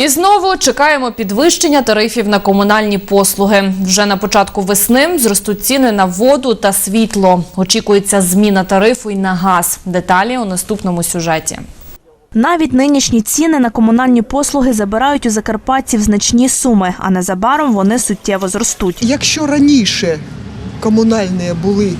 І знову чекаємо підвищення тарифів на комунальні послуги. Вже на початку весни зростуть ціни на воду та світло. Очікується зміна тарифу й на газ. Деталі у наступному сюжеті. Навіть нинішні ціни на комунальні послуги забирають у закарпатців значні суми, а незабаром вони суттєво зростуть. Якщо раніше комунальні були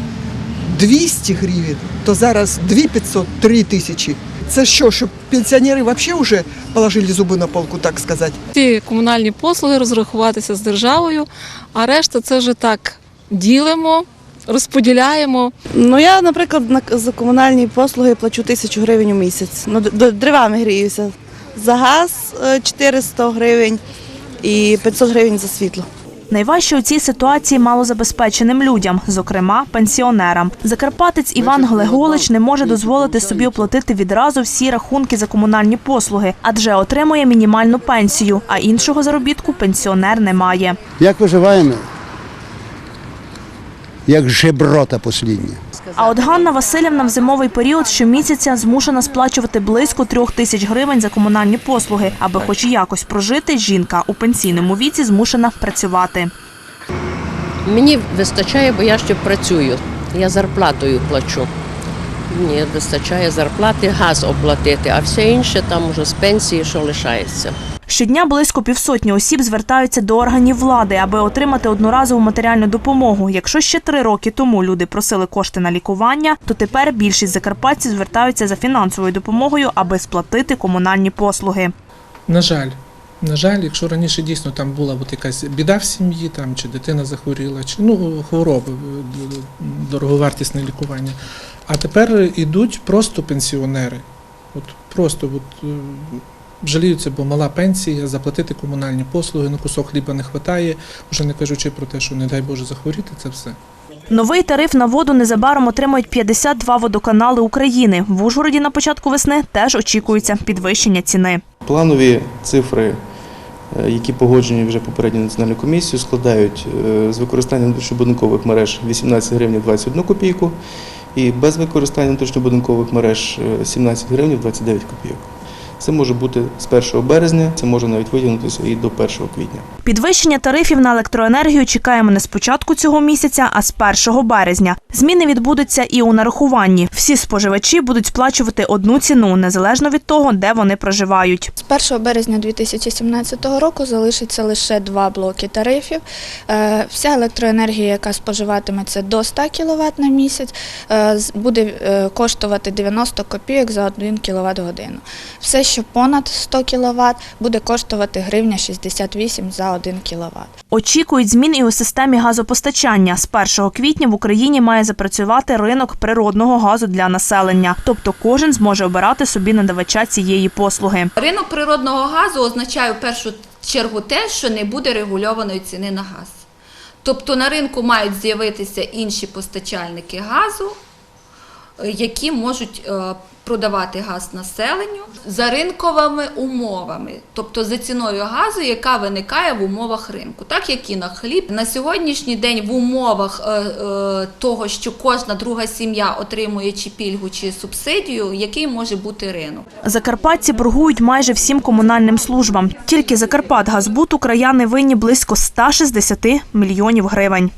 200 гривень, то зараз 2500 – 3 тисячі. Це що, щоб пенсіонери взагалі вже положили зуби на полку, так сказати? ці комунальні послуги розрахуватися з державою, а решта це вже так ділимо, розподіляємо. Ну я, наприклад, на за комунальні послуги плачу тисячу гривень у місяць. Ну, дривами гріюся. За газ е, 400 гривень і 500 гривень за світло. Найважче у цій ситуації малозабезпеченим людям, зокрема пенсіонерам. Закарпатець Іван Глеголич не може дозволити собі оплатити відразу всі рахунки за комунальні послуги, адже отримує мінімальну пенсію, а іншого заробітку пенсіонер не має. Як виживаємо? Як жеброта послідня. А от Ганна Васильівна в зимовий період щомісяця змушена сплачувати близько трьох тисяч гривень за комунальні послуги, аби хоч якось прожити. Жінка у пенсійному віці змушена працювати. Мені вистачає, бо я ще працюю. Я зарплатою плачу. Мені вистачає зарплати, газ оплатити, а все інше там уже з пенсії, що лишається. Щодня близько півсотні осіб звертаються до органів влади, аби отримати одноразову матеріальну допомогу. Якщо ще три роки тому люди просили кошти на лікування, то тепер більшість закарпатців звертаються за фінансовою допомогою, аби сплатити комунальні послуги. На жаль, на жаль, якщо раніше дійсно там була от якась біда в сім'ї, там чи дитина захворіла, чи ну хвороби, д- дороговартісне лікування. А тепер ідуть просто пенсіонери. От просто от, е, жаліються, бо мала пенсія, заплатити комунальні послуги, на кусок хліба не вистачає, вже не кажучи про те, що не дай Боже захворіти, це все. Новий тариф на воду незабаром отримають 52 водоканали України. В Ужгороді на початку весни теж очікується підвищення ціни. Планові цифри, е, які погоджені вже попередньою національною комісією, складають е, з використанням внутрішньобудинкових мереж 18 гривень 21 копійку і без використання внутрішньобудинкових мереж е, 17 гривень 29 копійок. Це може бути з 1 березня, це може навіть витягнутися і до 1 квітня. Підвищення тарифів на електроенергію чекаємо не з початку цього місяця, а з 1 березня. Зміни відбудуться і у нарахуванні. Всі споживачі будуть сплачувати одну ціну, незалежно від того, де вони проживають. З 1 березня 2017 року залишиться лише два блоки тарифів. Е, Вся електроенергія, яка споживатиметься до 100 кВт на місяць, е, буде е, коштувати 90 копійок за 1 кВт годину. Все, що понад 100 кВт, буде коштувати гривня 68 за 1 кВт. Очікують змін і у системі газопостачання. З 1 квітня в Україні має запрацювати ринок природного газу для населення, тобто кожен зможе обирати собі надавача цієї послуги. Ринок природного газу означає в першу чергу те, що не буде регульованої ціни на газ. Тобто на ринку мають з'явитися інші постачальники газу, які можуть е, продавати газ населенню за ринковими умовами, тобто за ціною газу, яка виникає в умовах ринку, так як і на хліб. На сьогоднішній день в умовах е, е, того, що кожна друга сім'я отримує чи пільгу, чи субсидію, який може бути ринок. Закарпатці боргують майже всім комунальним службам. Тільки Закарпатгазбуту краяни винні близько 160 мільйонів гривень.